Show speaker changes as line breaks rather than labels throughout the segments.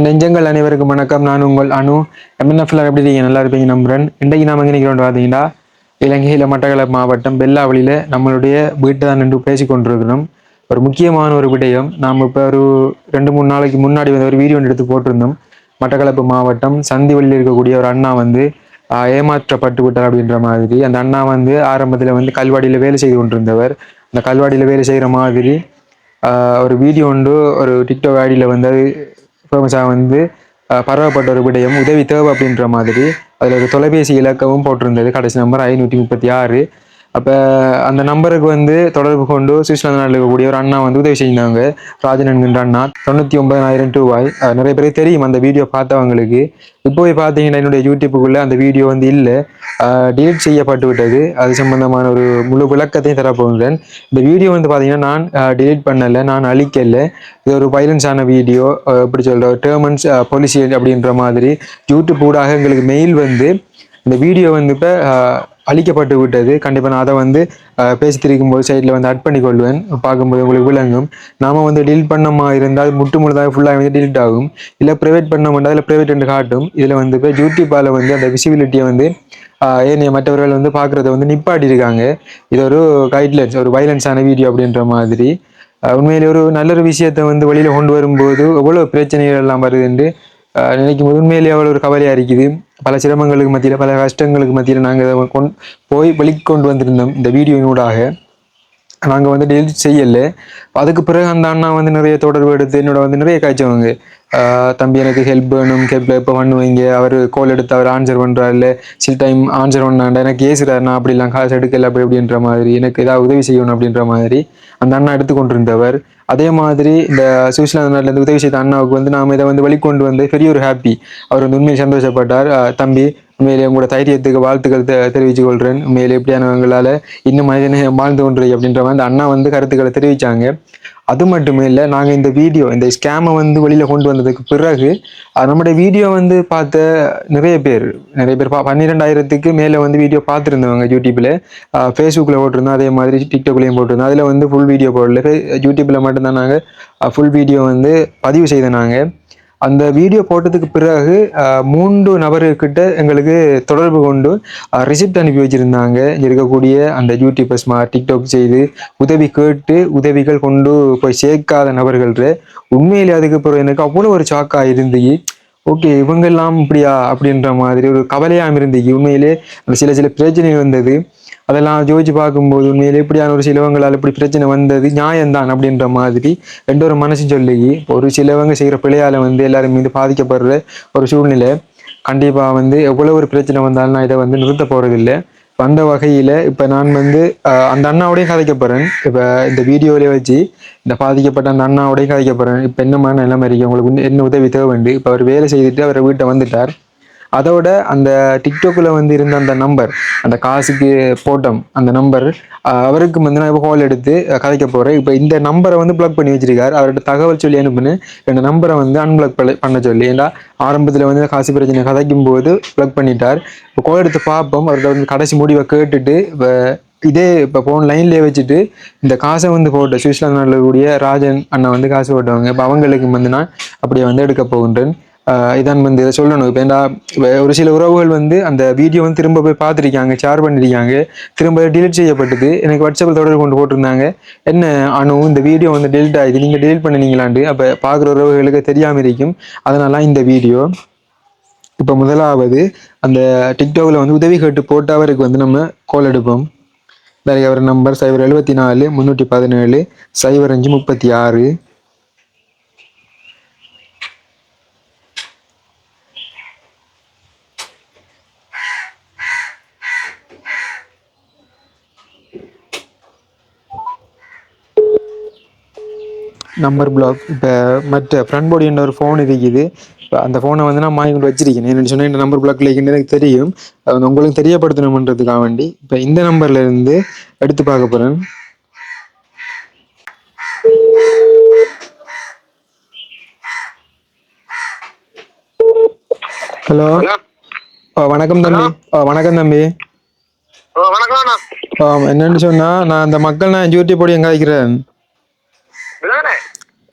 நெஞ்சங்கள் அனைவருக்கும் வணக்கம் நான் உங்கள் அனு எம்என்எஃப்ல எப்படி இருக்கீங்க நல்லா இருப்பீங்க நம்புறேன் இன்றைக்கு நாம எங்க நிற்கிறோம் பார்த்தீங்கன்னா இலங்கையில மட்டக்களப்பு மாவட்டம் பெல்லாவளியில நம்மளுடைய வீட்டை தான் நின்று பேசி கொண்டிருக்கிறோம் ஒரு முக்கியமான ஒரு விடயம் நாம் இப்போ ஒரு ரெண்டு மூணு நாளைக்கு முன்னாடி வந்து ஒரு வீடியோ ஒன்று எடுத்து போட்டிருந்தோம் மட்டக்களப்பு மாவட்டம் சந்தி வழியில் இருக்கக்கூடிய ஒரு அண்ணா வந்து ஏமாற்றப்பட்டு விட்டார் அப்படின்ற மாதிரி. அந்த அண்ணா வந்து ஆரம்பத்தில் வந்து கல்வாடியில் வேலை செய்து கொண்டிருந்தவர். அந்த கல்வாடியில் வேலை செய்கிற மாதிரி ஒரு வீடியோ ஒன்று ஒரு டிக்டாக் ஐடியில் வந்து ஃபேமஸாக வந்து பரவப்பட்ட ஒரு விடயம் உதவி தேவை அப்படின்ற மாதிரி. அதில் ஒரு தொலைபேசி இலக்கமும் போட்டிருந்தது. கடைசி நம்பர் ஐநூற்றி முப்பத்தி ஆறு. அப்போ அந்த நம்பருக்கு வந்து தொடர்பு கொண்டு சுவிட்சர்லாந்து நாட்டில் இருக்கக்கூடிய ஒரு அண்ணா வந்து உதவி செஞ்சாங்க. ராஜன் என்கின்ற அண்ணா. தொண்ணூற்றி ஒன்பதாயிரம் ரூபாய் நிறைய பேருக்கு தெரியும் அந்த வீடியோ பார்த்தவங்களுக்கு. இப்போ பார்த்தீங்கன்னா என்னுடைய யூடியூப்புக்குள்ளே அந்த வீடியோ வந்து இல்லை. டிலீட் செய்யப்பட்டு விட்டது. அது சம்பந்தமான ஒரு முழு விளக்கத்தையும் தரப்போகிறேன். இந்த வீடியோ வந்து பார்த்தீங்கன்னா நான் டிலீட் பண்ணலை நான் அழிக்கலை. இது ஒரு வைலன்ஸான வீடியோ. எப்படி சொல்கிற டேர்மன்ஸ் பாலிசி அப்படின்ற மாதிரி. யூடியூப் ஊடாக எங்களுக்கு மெயில் வந்து இந்த வீடியோ வந்து இப்போ அழிக்கப்பட்டு விட்டது. கண்டிப்பாக நான் அதை வந்து அஹ், பேசி திரிக்கும்போது வந்து அட் பண்ணி கொள்வேன் பார்க்கும்போது உங்களுக்கு விளங்கும். நாம் வந்து டீல் பண்ணமா இருந்தால் முட்டு முழுதாக ஃபுல்லாக வந்து delete ஆகும். இல்லை ப்ரைவேட் பண்ண மாட்டா அதில் ப்ரைவேட் என்று காட்டும். இதில் வந்து இப்போ யூடியூப்பால் வந்து அந்த விசிபிலிட்டியை வந்து ஏனைய மற்றவர்கள் வந்து பார்க்குறத வந்து நிப்பாட்டியிருக்காங்க. இது ஒரு கைட்லைன்ஸ் ஒரு வைலன்ஸான வீடியோ அப்படின்ற மாதிரி. உண்மையிலே ஒரு நல்ல ஒரு விஷயத்தை வந்து வெளியில் கொண்டு வரும்போது எவ்வளோ பிரச்சனைகள் எல்லாம் வருதுன்னு என்று நினைக்கும் போது உண்மையிலேயே அவ்வளோ ஒரு கவலையாக இருக்குது. பல சிரமங்களுக்கு மத்தியில் பல கஷ்டங்களுக்கு மத்தியில் நாங்கள் கொண் போய் வெளிக்கொண்டு வந்திருந்தோம் இந்த வீடியோனூடாக நாங்கள் வந்து டெலிட் செய்யலை. அதுக்கு பிறகு அந்த அண்ணா வந்து நிறைய தொடர்பு எடுத்து என்னோட வந்து நிறைய காய்ச்சவங்க தம்பி எனக்கு ஹெல்ப் வேணும் ஹெல்ப்ல எப்போ பண்ணுவீங்க. அவர் கோல் எடுத்து அவர் ஆன்சர் பண்ணுறாருல சில டைம் ஆன்சர் பண்ணாண்டா எனக்கு ஏசுறாரு நான் அப்படிலாம் காசு எடுக்கல அப்படி அப்படின்ற மாதிரி. எனக்கு ஏதாவது உதவி செய்யணும் அப்படின்ற மாதிரி அந்த அண்ணா எடுத்துக்கொண்டிருந்தவர் அதே மாதிரி இந்த சுவிட்சர்லாந்து நாட்டிலேருந்து உதவி செய்த அண்ணாவுக்கு வந்து நாம் இதை வந்து வெளிக்கொண்டு வந்து பெரிய ஒரு ஹாப்பி அவர் வந்து உண்மையை சந்தோஷப்பட்டார். தம்பி உண்மையிலே உங்களோட தைரியத்துக்கு வாழ்த்துக்கள் தெ தெரிவித்துக் கொள்கிறேன் உண்மையிலே எப்படியானவங்களால் இன்னும் மனிதனை வாழ்ந்து கொண்டு அப்படின்ற மாதிரி அந்த அண்ணா வந்து கருத்துக்களை தெரிவித்தாங்க அது மட்டுமே இல்லை நாங்கள் இந்த வீடியோ இந்த ஸ்கேமை வந்து வெளியில் கொண்டு வந்ததுக்கு பிறகு நம்முடைய வீடியோ வந்து பார்த்த நிறைய பேர் நிறைய பேர் பா பன்னிரெண்டாயிரத்துக்கு மேலே வந்து வீடியோ பார்த்துருந்தவங்க யூடியூப்பில் ஃபேஸ்புக்கில் போட்டிருந்தோம் அதே மாதிரி டிக்டாக்லேயும் போட்டிருந்தோம். அதில் வந்து ஃபுல் வீடியோ போடல. யூடியூப்பில் மட்டும்தான் நாங்கள் ஃபுல் வீடியோ வந்து பதிவு செய்த நாங்கள் அந்த வீடியோ போட்டதுக்கு பிறகு மூன்று நபர்கிட்ட எங்களுக்கு தொடர்பு கொண்டு ரிசிப்ட் அனுப்பி வச்சுருந்தாங்க. இருக்கக்கூடிய அந்த யூடியூபர்ஸ் மா டிக்டாக் செய்து உதவி கேட்டு உதவிகள் கொண்டு போய் சேர்க்காத நபர்கள்ட்ட உண்மையிலே அதுக்கு பிறகு எனக்கு அவ்வளோ ஒரு ஷாக்காக இருந்துச்சு ஓகே இவங்கெல்லாம் இப்படியா? அப்படின்ற மாதிரி ஒரு கவலையாக இருந்துச்சு உண்மையிலே அந்த சில சில பிரச்சனைகள் வந்தது. அதெல்லாம் யோசிச்சு பார்க்கும்போது உண்மையில் எப்படியான ஒரு சிலவங்களால் இப்படி பிரச்சனை வந்தது நியாயம்தான் அப்படின்ற மாதிரி ரெண்டு ஒரு மனசு சொல்லி ஒரு சிலவங்க செய்கிற பிழையால வந்து எல்லாரும் மீது பாதிக்கப்படுற ஒரு சூழ்நிலை. கண்டிப்பாக வந்து எவ்வளோ ஒரு பிரச்சனை வந்தாலும் நான் இதை வந்து நிறுத்த போகிறதில்லை வந்த வகையில் இப்போ நான் வந்து அந்த அண்ணாவோடையும் கதைக்க போகிறேன் இப்போ இந்த வீடியோவிலே வச்சு இந்த பாதிக்கப்பட்ட அந்த அண்ணாவோடையும் கதைக்க போகிறேன் இப்போ என்னமான நிலைமை இருக்கு? உங்களுக்கு என்ன உதவி தேவைண்டு? இப்போ அவர் வேலை செய்துட்டு அவர் வீட்டை வந்துட்டார். அதோட அந்த டிக்டாக்ல வந்து இருந்த அந்த நம்பர் அந்த காசுக்கு போட்டோம் அந்த நம்பர் அவருக்கு வந்து நான் இப்போ கால் எடுத்து கதைக்க போகிறேன் இப்போ இந்த நம்பரை வந்து பிளாக் பண்ணி வச்சிருக்காரு. அவர்கிட்ட தகவல் சொல்லி அனுப்புன்னு இந்த நம்பரை வந்து அன்பிளாக் பண்ண சொல்லி ஏன்னா ஆரம்பத்தில் வந்து காசு பிரச்சனை கதைக்கும் போது பிளாக் பண்ணிட்டார். இப்போ கால் எடுத்து பார்ப்போம். அவர்கிட்ட வந்து கடைசி முடிவை கேட்டுட்டு இப்போ இதே இப்போ போன் லைன்லேயே வச்சுட்டு இந்த காசை வந்து போட்ட சுவிட்சர்லாந்து நாட்டில் கூடிய ராஜன் அண்ணா வந்து காசு போட்டவங்க. இப்போ அவங்களுக்கு வந்து நான் அப்படியே வந்து எடுக்க போகின்றேன். இதான் வந்து இதை சொல்லணும். இப்போ ஏன்னா ஒரு சில உறவுகள் வந்து அந்த வீடியோ வந்து திரும்ப போய் பார்த்துருக்காங்க ஷேர் பண்ணியிருக்காங்க திரும்ப டிலீட் செய்யப்பட்டது. எனக்கு வாட்ஸ்அப்பில் தொடர்பு கொண்டு போட்டிருந்தாங்க. என்ன அணு இந்த வீடியோ வந்து delete ஆகிடுது நீங்கள் delete பண்ணினீங்களாண்டு அப்போ பார்க்குற உறவுகளுக்கு தெரியாமல் இருக்கும். அதனால இந்த வீடியோ இப்போ முதலாவது அந்த டிக்டாக்ல வந்து உதவி கேட்டு போட்டவருக்கு வந்து நம்ம கோல் எடுப்போம். வேறு அவர் நம்பர் சைபர் எழுபத்தி நாலு முந்நூற்றி பதினேழு சைபர் அஞ்சு முப்பத்தி ஆறு. நம்பர் பிளாக் இப்போ மற்ற ஃப்ரண்ட் பாடி என்ற ஒரு ஃபோன் இருக்குது. இப்போ அந்த ஃபோனை வந்து நான் வாங்கி கொண்டு வச்சிருக்கேன் என்ன சொன்னால் இந்த நம்பர் பிளாக்ல இருக்குன்னு எனக்கு தெரியும். அது வந்து உங்களுக்கு தெரியப்படுத்தணுன்றதுக்காக வேண்டி இப்போ இந்த நம்பர்ல இருந்து எடுத்து பார்க்க போகிறேன் ஹலோ? வணக்கம் தம்பி. வணக்கம் தம்பி. என்னன்னு சொன்னா நான் அந்த மக்கள் நான் யூடியூப் போடி எங்க
விதானே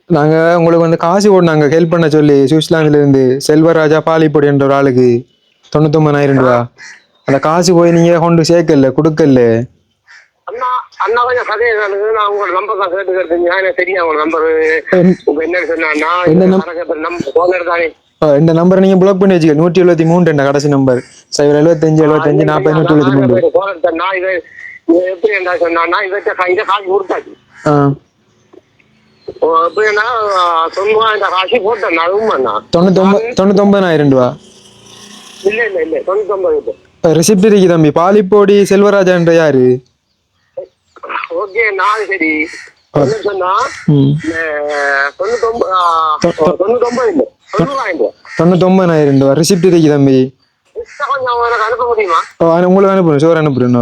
நாங்க உங்களுக்கு வந்து காசு போடுனாங்க ஹெல்ப் பண்ண சொல்லி சுவிட்சர்லாந்துல இருந்து செல்வராஜா பாலிப்பொடி என்ற ஒரு ஆளுக்கு தொண்ணூத்தொன்பதாயிரம் ரூபா. அந்த காசு போய் நீங்க கொண்டு சேர்க்கல கொடுக்கல.
அண்ணா அண்ணா கொஞ்சம் நான் உங்களோட நம்பர் தான் கேட்டு கேட்டுங்க எனக்கு தெரியும் உங்க நம்பர் உங்க என்னன்னு சொன்னா நம்பர் தானே
ஆ, இந்த நம்பரை நீங்க பிளாக் பண்ணி வச்சுக்க. நூற்றி எழுபத்தி மூணு என்ற கடைசி நம்பர் சைபர் எழுபத்தஞ்சு எழுபத்தஞ்சு நாற்பது நூற்றி எழுபத்தி மூணு
நான் இதை எப்படி என்ன சொன்னா இதை இதை காசு கொடுத்தாச்சு. எப்படின்னா காசு போட்டேன் நான் உண்மைண்ணா
தொண்ணூத்தொம்பது தொண்ணூத்தொம்பதாயிரம் ரூபா?
இல்ல இல்ல இல்ல
ரிசிப்ட் இருக்கு தம்பி பாலிப்போடி செல்வராஜான்ற யாரு?
ஓகே நான் சரி என்ன சொன்னா
ம்.
அஹ், தொண்ணூத்தொன்பது ஆ, தொண்ணூத்தொன்பது இல்லை தொண்ணூறாயிரம் ரூபாய்.
தொண்ணூத்தொம்பதாயிரம் ரூபா ரிசிப்ட் இருக்கு தம்பி. உங்களுக்கு அனுப்புறேன் சோறு அனுப்புறேன்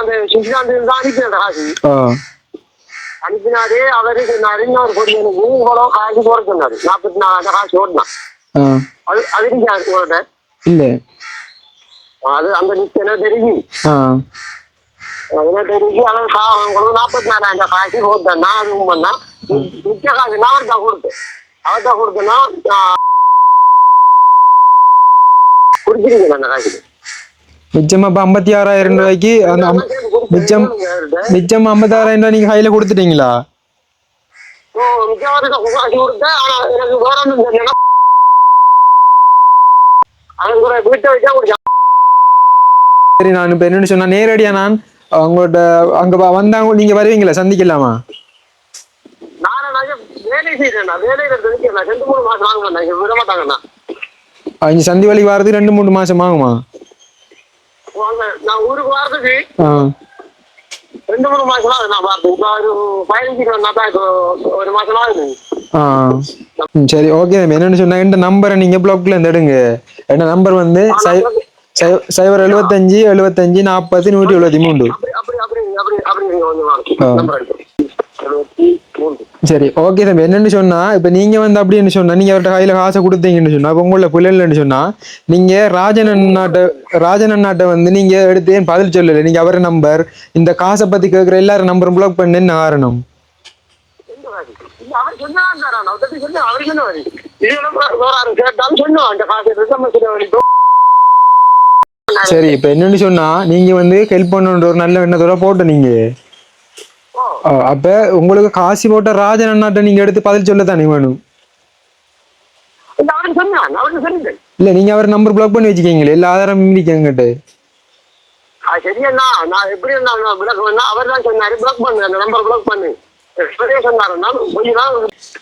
அந்த சுவிட்சர்லாந்து தான் அனுப்பி அந்த காசு அனுப்பினாரு அவரு சொன்னாரு இன்னொரு பொடி எனக்கு இவ்வளோ காசு போட சொன்னாரு. நாற்பத்தி நாலு காசு ஓடினான் அது அது நீங்க உங்கள்ட்ட
இல்லை.
அது அந்த லிஸ்ட் எனக்கு தெரியும். அதெல்லாம் தெரிஞ்சு அவன் உங்களுக்கு நாற்பத்தி நாலாயிரம் காசு போட்டேன் நான் அது பண்ணா மிச்ச காசு நான் அவர்கிட்ட கொடுத்தேன். அவர்கிட்ட கொடுத்தேன்னா குடிச்சிருக்கேன் அந்த காசு
மிச்சம் அப்ப ஐம்பத்தி ஆறாயிரம் ரூபாய்க்கு அந்த மிச்சம் மிச்சம் ஐம்பத்தாறாயிரம் ரூபாய் நீங்க கையில கொடுத்துட்டீங்களா? சரி நான் இப்ப என்னன்னு சொன்னா நேரடியா நான் உங்களோட அங்க வந்தாங்க நீங்க வருவீங்களா? சந்திக்கலாமா? சந்தி வழி வர்றது ரெண்டு மூணு மாசம் ஆகுமா?
வாங்க நான் ஊருக்கு வரதுக்கு
ஆ
ரெண்டு மூணு மாசம் ஆகுது நான் பார்த்தேன் இப்போ ஒரு பதினஞ்சு கிலோ தான் இப்போ ஒரு மாசம் ஆகுது
சரி ஓகே என்னன்னு சொன்னா இந்த நம்பரை நீங்க பிளாக்ல இருந்து எடுங்க என்ன நம்பர் வந்து சைபர் எழுபத்தஞ்சு எழுபத்தஞ்சு நாற்பது நூற்றி எழுபத்தி
மூன்று
சரி ஓகே தம்பி. என்னன்னு சொன்னா இப்ப நீங்க வந்து அப்படின்னு சொன்னா நீங்க அவர்கிட்ட கையில காசை கொடுத்தீங்கன்னு சொன்னா இப்ப உங்கள பிள்ளைன்னு சொன்னா நீங்க ராஜன் அண்ணாட்ட ராஜன் அண்ணாட்ட வந்து நீங்க எடுத்து ஏன் பதில் சொல்லல? நீங்க அவர் நம்பர் இந்த காசை பத்தி கேட்கிற எல்லாரும் நம்பரும் பிளாக் பண்ண காரணம். சரி இப்ப என்னன்னு சொன்னா நீங்க வந்து ஹெல்ப் பண்ணுன்ற ஒரு நல்ல எண்ணத்தோட போட்ட நீங்க. அப்ப உங்களுக்கு காசு போட்ட ராஜன் அண்ணாட்ட நீங்க எடுத்து பதில் சொல்ல தானே வேணும்
இல்ல.
இல்ல நீங்க அவர் நம்பர் பிளாக் பண்ணி வச்சுக்கீங்களே எல்லா ஆதாரம் இருக்கங்கிட்ட
சரியண்ணா, நான் எப்படி பண்ணா, அவர்தான் சொன்னாரு, block பண்ணு, அந்த number block பண்ணு.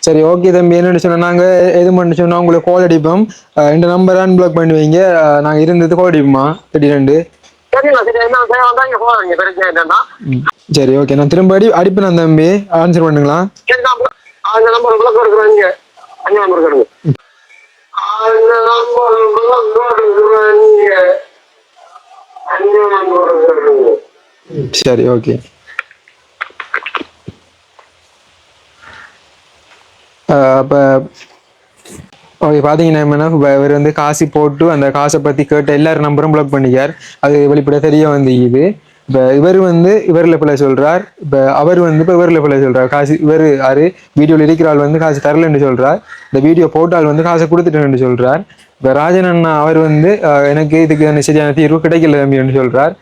சரி ஓகே தம்பி என்னன்னு சொன்னா நாங்க எது பண்ணு சொன்னா உங்களுக்கு கால் அடிப்போம். இந்த நம்பர் அன்பிளாக் பண்ணுவீங்க அஹ் நாங்க இருந்தது கால் அடிப்போமா? திடீரெண்டு
சரி, என்ன வந்தா பிரச்சனை
சரி ஓகே. நான் திரும்ப அடி அடிப்பேன் தம்பி. ஆன்சர் பண்ணுங்களா?
அந்த number block எடுக்கிறேன் அந்த number எடுங்க. அந்த அந்த
சரி ஓகே. அப்போ ஓகே பார்த்தீங்கன்னா என்ன இவர் வந்து காசு போட்டு அந்த காசை பற்றி கேட்ட எல்லாரும் நம்பரும் பிளாக் பண்ணிக்கார் அது வெளிப்பட தெரிய வந்து இது இப்போ இவர் வந்து இவரில் பிள்ளை சொல்கிறார் இப்போ அவர் வந்து இப்போ இவரில் பிள்ளை சொல்கிறார் காசு இவர் யாரு? வீடியோவில் இருக்கிற ஆள் வந்து காசு தரலன்னு சொல்கிறார் இந்த வீடியோ போட்டால் வந்து காசை கொடுத்துட்டேன்னு சொல்கிறார் இப்போ ராஜன் அண்ணா அவர் வந்து எனக்கு இதுக்கு சரியான தீர்வு கிடைக்கல தம்பின்னு சொல்கிறார்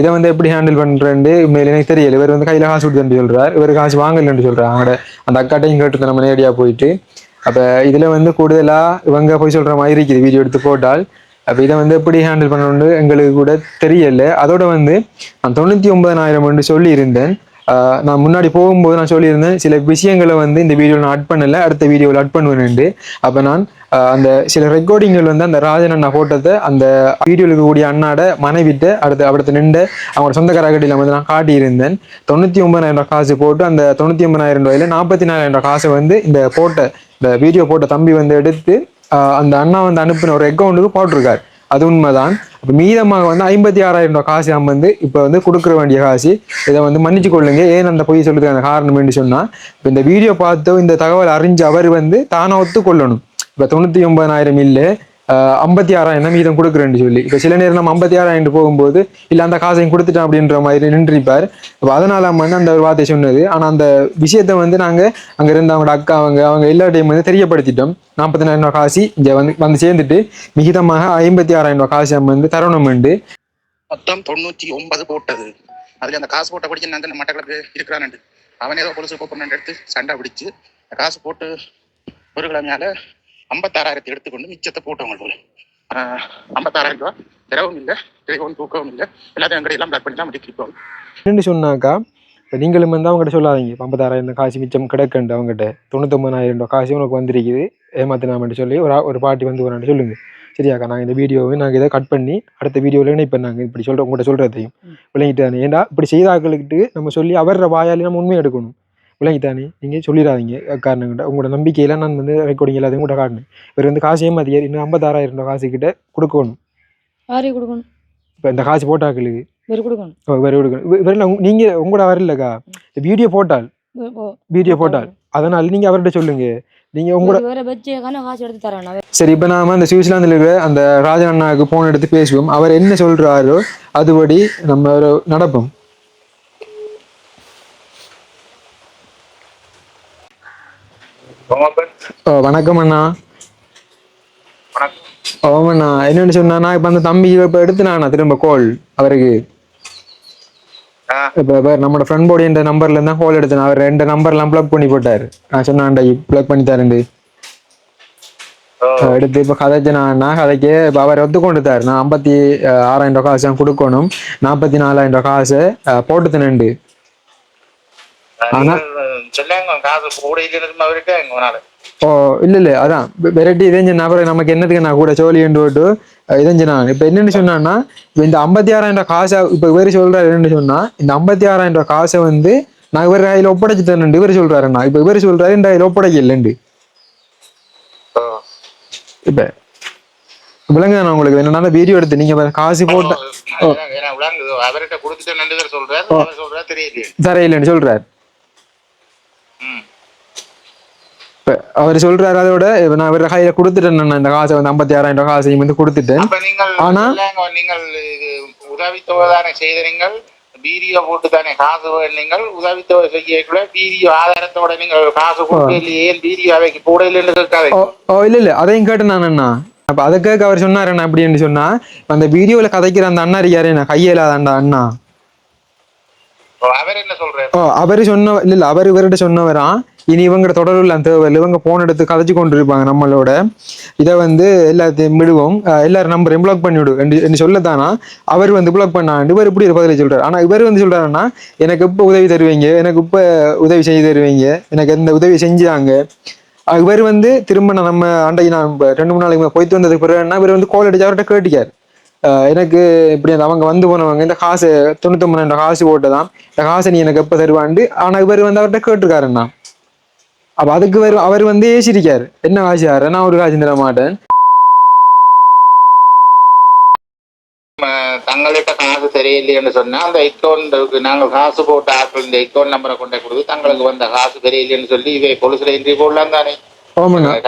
இதை வந்து எப்படி ஹேண்டில் பண்ணுறேன்னு மேலே எனக்கு தெரியல. இவர் வந்து கையில் காசு கொடுத்துன்னு சொல்கிறார் இவர் காசு வாங்கலன்னு சொல்கிறார் அவங்களோட அந்த அக்காட்டையும் கேட்டு நம்ம நேரடியாக போயிட்டு. அப்ப இதுல வந்து கூடுதலா இவங்க போய் சொல்ற மாதிரி இருக்குது. வீடியோ எடுத்து போட்டால். அப்ப இதை வந்து எப்படி ஹேண்டில் பண்ணணும்னு எங்களுக்கு கூட தெரியல. அதோட வந்து நான் தொண்ணூத்தி ஒன்பதாயிரம் சொல்லி இருந்தேன் நான் முன்னாடி போகும்போது நான் சொல்லியிருந்தேன் சில விஷயங்களை வந்து இந்த வீடியோவில் நான் அட் பண்ணலை அடுத்த வீடியோவில் அட் பண்ணுவேன்ட்டு அப்போ நான் அந்த சில ரெக்கார்டிங்கில் வந்து அந்த ராஜன் அண்ணா ஃபோட்டோத்தை அந்த வீடியோவில் இருக்கக்கூடிய அண்ணாட மனைவிட்டு அடுத்து அடுத்து நின்று அவங்களோட சொந்தக்கார கடையில் வந்து நான் காட்டியிருந்தேன். தொண்ணூற்றி ஒன்பதாயிரம் ரூபாய் காசு போட்டு அந்த தொண்ணூற்றி ஒன்பதாயிரம் ரூபாயில் நாற்பத்தி நாலாயிரம் ரூபாய் காசை வந்து இந்த போட்ட இந்த வீடியோ போட்ட தம்பி வந்து எடுத்து அந்த அண்ணா வந்து அனுப்பின ஒரு அக்கௌண்ட்டுக்கு போட்டிருக்காரு. அது உண்மைதான். இப்போ மீதமாக வந்து ஐம்பத்தி ஆறாயிரம் ரூபாய் காசு நம்ம வந்து இப்போ வந்து கொடுக்குற வேண்டிய காசு இதை வந்து மன்னிச்சு கொள்ளுங்க. ஏன் அந்த பொய் சொல்றதுக்கான காரணம் என்று சொன்னால் இப்போ இந்த வீடியோ பார்த்து இந்த தகவல் அறிஞ்ச அவர் வந்து தானே ஒத்துக்கொள்ளணும். இப்போ தொண்ணூற்றி ஒன்பதாயிரம் இல்லை. ஐம்பத்தி ஆறாயிரம் மீதம் கொடுக்குறேன்னு சொல்லி. இப்போ சில நேரம் நம்ம ஐம்பத்தி ஆறாயிரம் போகும்போது இல்லை அந்த காசையும் கொடுத்துட்டேன் அப்படின்ற மாதிரி நின்றுப்பார் இப்போ அதனால வந்து அந்த ஒரு வார்த்தை சொன்னது. ஆனால் அந்த விஷயத்த வந்து நாங்கள் அங்கே இருந்த அவங்களோட அக்கா அவங்க அவங்க எல்லா டைம் வந்து தெரியப்படுத்திட்டோம். நாற்பத்தினாயிரம் ரூபாய் காசு இங்கே வந்து வந்து சேர்ந்துட்டு மிகிதமாக ஐம்பத்தி ஆறாயிரம் ரூபாய் காசு நம்ம வந்து தரணும் உண்டு
மொத்தம் தொண்ணூற்றி ஒன்பது போட்டது. அதில் அந்த காசு போட்ட படிச்சு நாங்கள் மட்டக்களப்பு இருக்கிறான்னு அவன் ஏதோ கொலுசு கூப்பிடணும் எடுத்து சண்டை பிடிச்சு காசு போட்டு ஒரு கிழமையால ஐம்பத்தாறாயிரத்தி எடுத்துக்கொண்டு மிச்சத்தை போட்டவங்க போல. ஐம்பத்தாறாயிரம் ரூபாய் திரவும் இல்லை திரைவும் தூக்கவும் இல்லை. எல்லாத்தையும் எல்லாம் பிளாக் பண்ணி தான் முடிக்கிறோம்
என்னன்னு சொன்னாக்கா இப்போ நீங்களும் வந்து அவங்ககிட்ட சொல்லாதீங்க. இப்போ ஐம்பத்தாறாயிரம் காசு மிச்சம் கிடக்குண்டு அவங்ககிட்ட. தொண்ணூத்தொம்பதாயிரம் ரூபாய் காசு உனக்கு வந்திருக்குது. ஏமாத்தினாமட்டு சொல்லி ஒரு ஒரு பாட்டி வந்து வரான்னு சொல்லுங்க. சரியாக்கா நாங்கள் இந்த வீடியோவை நாங்கள் இதை கட் பண்ணி அடுத்த வீடியோவில் இணைப்பேன் நாங்கள் இப்படி சொல்கிற உங்கள்கிட்ட சொல்கிறதையும் விளங்கிட்டானே. ஏன்டா இப்படி செய்தாக்களுக்கு நம்ம சொல்லி அவர வாயாலே நம்ம உண்மை எடுக்கணும். விளங்கிட்டானே நீங்கள் சொல்லிடாதீங்க. காரணங்கிட்ட உங்களோட நம்பிக்கையில நான் வந்து ரெக்கார்டிங் எல்லாத்தையும் கூட காட்டினேன். இவர் வந்து காசு ஏமாத்தியார் இன்னும் ஐம்பத்தாறாயிரம் ரூபாய் காசு கிட்ட கொடுக்கணும்.
யாரையும் கொடுக்கணும்?
இப்போ இந்த காசு போட்டாக்களுக்கு
வேறு கொடுக்கணும்.
இவர் கொடுக்கணும். இவர் நீங்கள் உங்களோட வரலக்கா இந்த வீடியோ போட்டால். வீடியோ போட்டால். அதனால நீங்க அவர்கிட்ட சொல்லுங்க. நீங்க உங்களோட சரி இப்ப நாம அந்த சுவிட்சர்லாந்துல இருக்கிற அந்த ராஜன் அண்ணாவுக்கு போன் எடுத்து பேசுவோம். அவர் என்ன சொல்றாரோ அதுபடி நம்ம நடப்போம். வணக்கம் அண்ணா.
வணக்கம்.
ஓமண்ணா என்னன்னு சொன்னா நான் இப்ப அந்த தம்பி இப்ப எடுத்துனாண்ணா திரும்ப கால் அவருக்கு? இப்ப நம்மளோட ஃப்ரெண்ட் போர்டு என்ற நம்பர்ல இருந்தா கால் எடுத்தேன் அவர் ரெண்டு நம்பர்லாம் ப்ளக் பண்ணி போட்டாரு. நான் சொன்னான்டா ப்ளக் பண்ணி தரேன். எடுத்து இப்ப கதைச்சனா கதைக்கு இப்ப அவர் ஒத்துக்கொண்டுட்டார். நான் ஐம்பத்தி ஆறாயிரம் ரூபாய் காசு கொடுக்கணும். நாற்பத்தி நாலாயிரம் ரூபாய் காசு போட்டு தினண்டு
சொல்லுங்க காசு கூட இல்லைன்னு அவருக்கு எங்க போனாலும்
ஓ இல்ல இல்ல அதான். வெரைட்டி இதஞ்ச நபர் நமக்கு என்னதுக்கு நான் கூட சோழி என்று போட்டு இதஞ்சு நான். இப்ப என்னன்னு சொன்னான்னா இந்த ஐம்பத்தி ஆறாயிரம் ரூபாய் காசை இப்ப இவர் சொல்றாரு என்னன்னு சொன்னா இந்த ஐம்பத்தி ஆறாயிரம் ரூபாய் காசை வந்து நான் இவர் கையில ஒப்படைச்சு தரேன் இவர் சொல்றாருண்ணா. இப்ப இவர் சொல்றாரு இந்த கையில ஒப்படைக்க இல்லைண்டு இப்ப விளங்க நான் உங்களுக்கு என்னன்னா வீடியோ எடுத்து நீங்க காசு போட்ட
அதுதான் ஏன்னா அவர் சொல்றாரு
அதோட நான் இவர கையில கொடுத்துட்டேன் நான் இந்த காசை வந்து ஐம்பத்தி ஆறாயிரம் ரூபாய் காசையும் வந்து கொடுத்துட்டேன். ஆனா-
நீங்கள் உதவித்தொகை தானே செய்த நீங்கள் வீடியோ போட்டு தானே காசு நீங்கள் உதவித்தொகை செய்யக்குள்ள வீடியோ ஆதாரத்தோட நீங்கள் காசு கொடுத்து இல்லையே வீடியோ அவைக்கு போட இல்லைன்னு இருக்காது
ஓ இல்ல இல்ல அதையும் கேட்டு நான் அண்ணா. அப்ப அதை கேட்க அவர் சொன்னாரு என்ன அப்படின்னு சொன்னா அந்த வீடியோல கதைக்கிற அந்த அண்ணா இருக்காரு கையிலாத அந்த அண்ணா. ஓ அவரு சொன்ன இல்ல அவர் இவர்கிட்ட சொன்னவரா இனி இவங்க தொடர்பு அந்த தேவையில்லை. இவங்க போன எடுத்து கதைச்சு கொண்டு இருப்பாங்க நம்மளோட. இதை வந்து எல்லாத்தையும் விடுவோம். எல்லாரும் நம்பரையும் பிளாக் பண்ணி விடு என்று- என்று சொல்லத்தானா அவர் வந்து பிளாக் பண்ணாண்டு இவர் இப்படி ஒரு பதிலை சொல்றாரு. ஆனா இவர் வந்து சொல்றாருன்னா எனக்கு இப்ப உதவி தருவீங்க? எனக்கு இப்ப உதவி செய்து தருவீங்க? எனக்கு எந்த உதவி செஞ்சாங்க? இவர் வந்து திரும்ப நான் நம்ம அண்டை நான் ரெண்டு மூணு நாளைக்கு போய்த்து போயிட்டு வந்ததுக்கு பிறகு இவர் வந்து கோல் அடிச்சு அவர்கிட்ட கேட்டிக்கார். எனக்கு இப்படி அவங்க வந்து போனவங்க இந்த காசு தொண்ணூத்தொம்பதாயிரம் காசு போட்டுதான் இந்த காசை நீ எனக்கு எப்ப தருவாண்டு ஆனா இவர் வந்து அவர்கிட்ட கேட்டிருக்காருண்ணா. அப்ப அதுக்கு வரும் அவர் வந்து ஏசிருக்காரு என்ன காசு யாரு? நான் ஒரு காசு தர மாட்டேன்.
தங்கள்கிட்ட காசு தெரியலையேன்னு சொன்னா அந்த அக்கௌண்ட்டுக்கு நாங்கள் காசு போட்ட ஆட்கள் இந்த அக்கௌண்ட் நம்பரை கொண்டு கொடுத்து தங்களுக்கு வந்த காசு தெரியலையேன்னு சொல்லி இவை பொலிசுல என்ட்ரி போடலாம் தானே.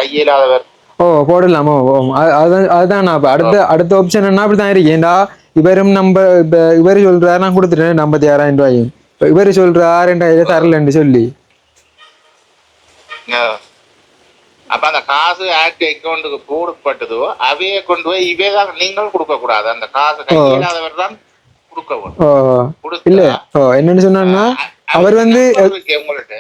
கையில்லாதவர்
ஓ போடலாமோ? ஓ அது- அதுதான்? அதுதான் நான் இப்ப அடுத்த அடுத்த ஆப்ஷன் என்ன அப்படிதான் இருக்கேன்டா இவரும் நம்ம இப்ப இவர் சொல்றாரு நான் கொடுத்துட்டேன். ஐம்பத்தி ஆறாயிரம் ரூபாயும் இப்ப இவர் சொல்றாரு ரெண்டாயிரம் தரலன்னு சொல்லி.
அப்ப அந்த காசு ஆக்ட் அக்கௌண்ட்டுக்கு போடப்பட்டதோ அவையே கொண்டு போய் இவே தான் நீங்கள் கொடுக்க கூடாது அந்த காசு கையில்லாதவர் தான் கொடுக்க
இல்ல. என்னன்னு சொன்னான்னா அவர் வந்து
இருக்கு உங்கள்ட்ட.